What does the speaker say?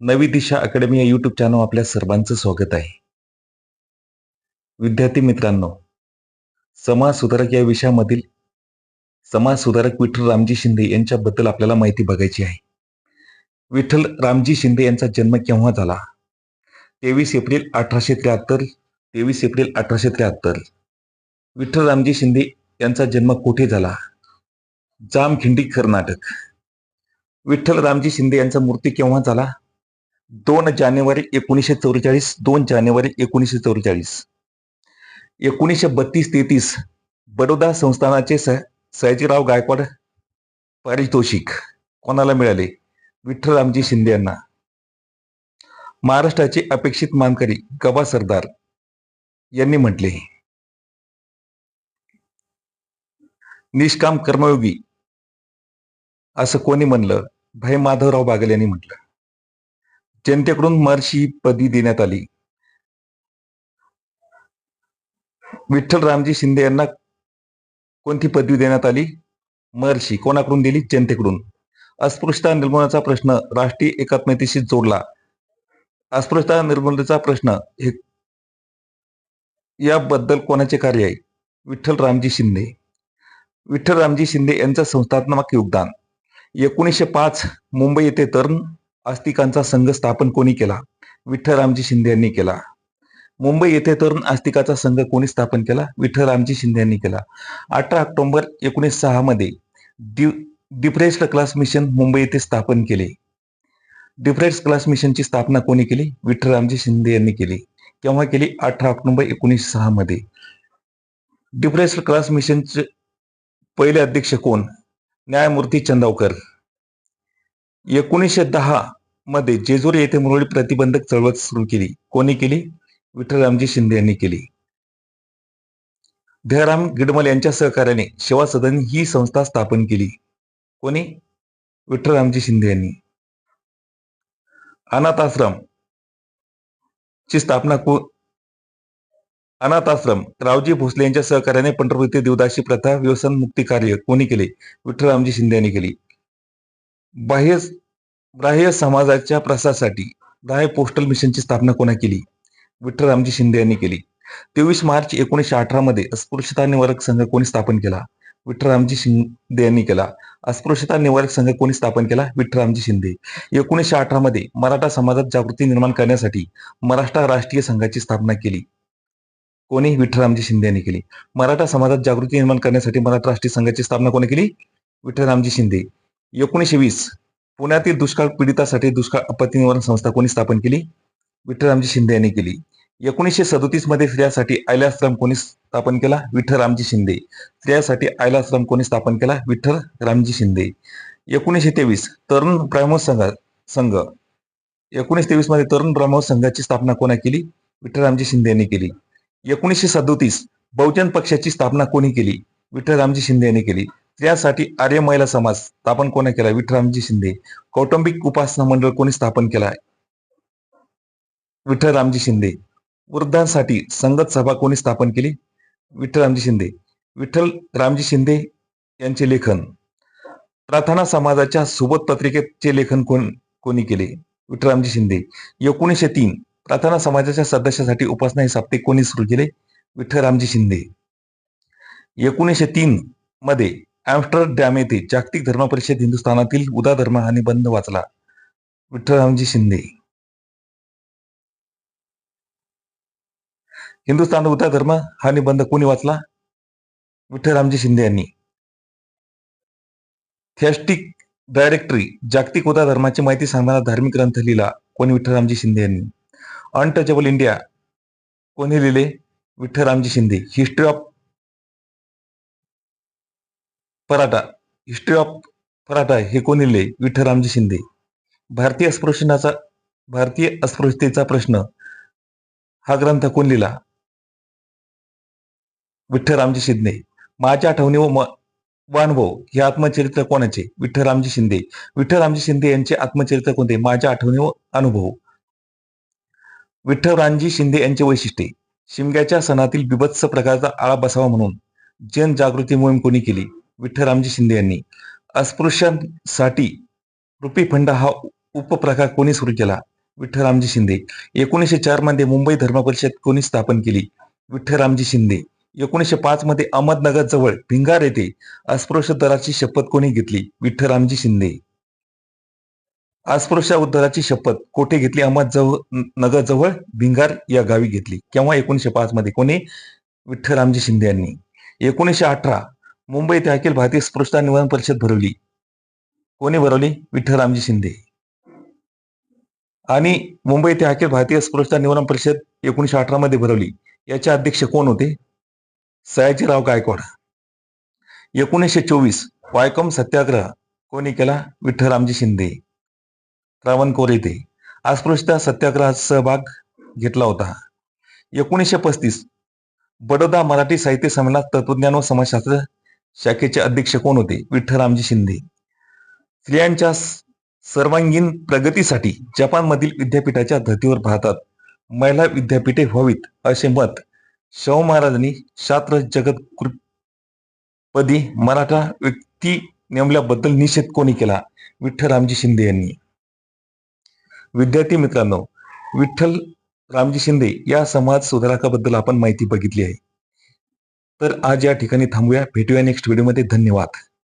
नवी दिशा अकॅडमी या YouTube channel आपल्या सर्वांचं स्वागत आहे. विद्यार्थी मित्रांनो समाज सुधारक या विषयामधील समाज सुधारक विठ्ठल रामजी शिंदे यांच्याबद्दल आपल्याला माहिती बघायची आहे. विठ्ठल रामजी शिंदे यांचा जन्म केव्हा झाला? तेवीस एप्रिल अठराशे त्र्याहत्तर तेवीस एप्रिल अठराशे त्र्याहत्तर. विठ्ठल रामजी शिंदे यांचा जन्म कुठे झाला? जामखिंडी कर्नाटक. विठ्ठल रामजी शिंदे यांचा मूर्ती केव्हा झाला? दोन जानेवारी एकोणीसशे चौवेचाळीस दोन जानेवारी एकोणीसशे चौवेचाळीस. एकोणीसशे बत्तीस तेहतीस बडोदा संस्थानाचे स सयाजीराव गायकवाड पारितोषिक कोणाला मिळाले? विठ्ठल रामजी शिंदे यांना. महाराष्ट्राचे अपेक्षित मानकरी गबा सरदार यांनी म्हटले. निष्काम कर्मयोगी असं कोणी म्हणलं? भाई माधवराव बागल यांनी म्हटलं. जनतेकडून महर्षी ही पदवी देण्यात आली. विठ्ठल रामजी शिंदे यांना कोणती पदवी देण्यात आली? महर्षी. कोणाकडून दिली? जनतेकडून. अस्पृश्यता निर्मूलनाचा प्रश्न राष्ट्रीय एकात्मतेशी जोडला. अस्पृश्यता निर्मूलनाचा प्रश्न हे याबद्दल कोणाचे कार्य आहे? विठ्ठल रामजी शिंदे. विठ्ठल रामजी शिंदे यांचं संस्थात्मक योगदान. एकोणीसशे पाच मुंबई येथे तरुण आस्तिकांचा संघ स्थापन कोणी केला? विठ्ठलरामजी शिंदे यांनी केला. मुंबई येथे तरुण आस्तिकाचा संघ कोणी स्थापन केला? विठ्ठलरामजी शिंदे यांनी केला. अठरा ऑक्टोबर एकोणीस सहा मध्ये डि डिप्रेस्ड क्लास मिशन मुंबई येथे स्थापन केले. डिप्रेस्ड क्लास मिशनची स्थापना कोणी केली? विठ्ठलरामजी शिंदे यांनी केली. केव्हा केली? अठरा ऑक्टोबर एकोणीस सहा मध्ये. डिप्रेस्ड क्लास मिशनचे पहिले अध्यक्ष कोण? न्यायमूर्ती चंदावकर. एकोणीसशे दहा मध्ये जेजुरी येथे मुरळी प्रतिबंधक चळवळ सुरू केली. कोणी केली? विठ्ठलरामजी शिंदे यांनी केली. धयराम गिडमल यांच्या सहकार्याने सेवा सदन ही संस्था स्थापन केली. कोणी? विठ्ठलरामजी शिंदे यांनी. अनाथ आश्रम ची स्थापना को अनाथ आश्रम रावजी भोसले यांच्या सहकार्याने पंढरपूर देवदासी प्रथा व्यसन मुक्ती कार्य कोणी केले? विठ्ठलरामजी शिंदे यांनी केली. बाह्य बाह्य समाजाच्या प्रसारासाठी ग्राह्य पोस्टल मिशनची स्थापना कोणा केली? विठ्ठल रामजी शिंदे यांनी केली. तेवीस मार्च एकोणीसशे अठरा मध्ये अस्पृश्यता निवारक संघ कोणी स्थापन केला? विठ्ठलरामजी शिंदे यांनी केला. अस्पृश्यता निवारक संघ कोणी स्थापन केला? विठ्ठलरामजी शिंदे. एकोणीसशे अठरा मध्ये मराठा समाजात जागृती निर्माण करण्यासाठी मराठा राष्ट्रीय संघाची स्थापना केली. कोणी? विठ्ठलरामजी शिंदे यांनी केली. मराठा समाजात जागृती निर्माण करण्यासाठी मराठा राष्ट्रीय संघाची स्थापना कोणी केली? विठ्ठलरामजी शिंदे. एकोणीसशे वीस पुण्यातील दुष्काळ पीडितासाठी दुष्काळ आपत्ती निवारण संस्था कोणी स्थापन केली? विठ्ठलरामजी शिंदे यांनी केली. एकोणीसशे सदोतीसमध्ये स्त्रियासाठी आयलाश्रम कोणी स्थापन केला? विठ्ठल रामजी शिंदे स्त्रियासाठी आयलाश्रम कोणी स्थापन केला? विठ्ठल रामजी शिंदे. एकोणीसशे तेवीस तरुण ब्राह्मण संघ संघ. एकोणीसशे तेवीसमध्ये तरुण ब्राह्मण संघाची स्थापना कोणा केली? विठ्ठलरामजी शिंदे यांनी केली. एकोणीसशे सदोतीस बहुजन पक्षाची स्थापना कोणी केली? विठ्ठलरामजी शिंदे यांनी केली. स्त्रियासाठी आर्य महिला समाज स्थापन कोणी केला? विठ्ठलरामजी शिंदे. कौटुंबिक उपासना मंडळ कोणी स्थापन केला? विठ्ठलरामजी शिंदे. वृद्धांसाठी संगत सभा कोणी स्थापन केली? विठ्ठलरामजी शिंदे. विठ्ठल रामजी शिंदे यांचे लेखन. प्रार्थना समाजाच्या सोबत पत्रिकेचे लेखन कोण कोणी केले? विठ्ठलरामजी शिंदे. एकोणीसशे तीन. प्रार्थना समाजाच्या सदस्यासाठी उपासना हे साप्ते कोणी सुरू केले? विठ्ठलरामजी शिंदे. एकोणीसशे तीन मध्ये ॲम्स्टरडॅम येथे जागतिक धर्म परिषद हिंदुस्थानातील उदा धर्म हा निबंध वाचला विठ्ठलरामजी शिंदे. हिंदुस्थान उदा धर्म हा निबंध कोणी वाचला? विठ्ठलरामजी शिंदे यांनी. थॅस्टिक डायरेक्टरी जागतिक उदा धर्माची माहिती सांगणारा धार्मिक ग्रंथ लिहिला. कोणी विठ्ठलरामजी शिंदे यांनी? Untouchable India. कोणी लिहिले? Vitthal Ramji Shinde. History of Maratha. History of Maratha हे कोणी लिहिले? विठ्ठलरामजी शिंदे. भारतीय अस्पृश्यनाचा भारतीय अस्पृश्यतेचा प्रश्न. हा ग्रंथ कोण लिहिला? विठ्ठल रामजी शिंदे. माझ्या आठवणी व अनुभव हे आत्मचरित्र कोणाचे? विठ्ठलरामजी शिंदे. विठ्ठल रामजी शिंदे यांचे आत्मचरित्र कोणते? माझ्या आठवणी व अनुभव. विठ्ठल रामजी शिंदे यांचे वैशिष्ट्ये. शिमग्याच्या सणातील बिभत्स प्रकारचा आळा बसावा म्हणून जनजागृती मोहीम कोणी केली? विठ्ठलरामजी शिंदे यांनी. अस्पृश्यांसाठी रुपी फंड हा उपप्रकार कोणी सुरू केला? विठ्ठलरामजी शिंदे. एकोणीसशे चारमध्ये मुंबई धर्म परिषद कोणी स्थापन केली? विठ्ठलरामजी शिंदे. एकोणीसशे पाच मध्ये अहमदनगर जवळ भिंगार येथे अस्पृश्य दलाची शपथ कोणी घेतली? विठ्ठलरामजी शिंदे. अस्पृश्य उद्धाराची शपथ कोठे घेतली? अहमद नगर जवळ भिंगार या गावी घेतली. केव्हा? एकोणीसशे पाच मध्ये. कोणी? विठ्ठलरामजी शिंदे यांनी. एकोणीसशे अठरा मुंबई ते अखिल भारतीय स्पृष्टा निवारण परिषद भरवली. कोणी भरवली? विठ्ठलरामजी शिंदे. आणि मुंबई ते अखिल भारतीय स्पृष्टा निवारण परिषद एकोणीसशे अठरा मध्ये भरवली. याचे अध्यक्ष कोण होते? सयाजीराव गायकवाड. एकोणीसशे चोवीस वायकम सत्याग्रह कोणी केला? विठ्ठलरामजी शिंदे. त्रावणकोर येथे. अस्पृश्यता सत्याग्रहात सहभाग घेतला होता. एकोणीसशे पस्तीस बडोदा मराठी साहित्य संमेलनात तत्वज्ञान व समाजशास्त्र शाखेचे अध्यक्ष कोण होते? विठ्ठलरामजी शिंदे. स्त्रियांच्या सर्वांगीण प्रगतीसाठी जपानमधील विद्यापीठाच्या धर्तीवर भारतात महिला विद्यापीठे व्हावीत असे मत शाहू महाराजांनी शास्त्र जगत पदी मराठा व्यक्ती नेमल्याबद्दल निषेध कोणी केला? विठ्ठलरामजी शिंदे यांनी. विद्यार्थी मित्रांनो विठ्ठल रामजी शिंदे या समाज सुधारकाबद्दल आपण माहिती बघितली आहे. तर आज या ठिकाणी थांबूया. भेटूया नेक्स्ट व्हिडिओमध्ये धन्यवाद.